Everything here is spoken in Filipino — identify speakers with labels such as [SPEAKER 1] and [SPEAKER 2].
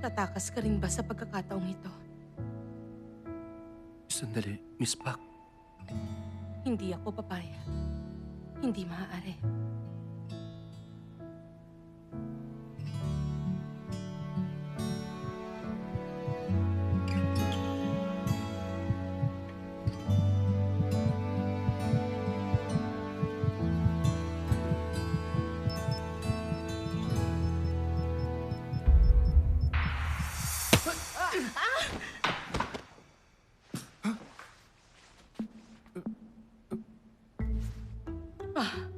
[SPEAKER 1] Tatakas ka rin ba sa pagkakataong ito?
[SPEAKER 2] Sandali, Miss Pak.
[SPEAKER 1] Hindi ako papayag. Hindi maaari. 啊。啊。啊。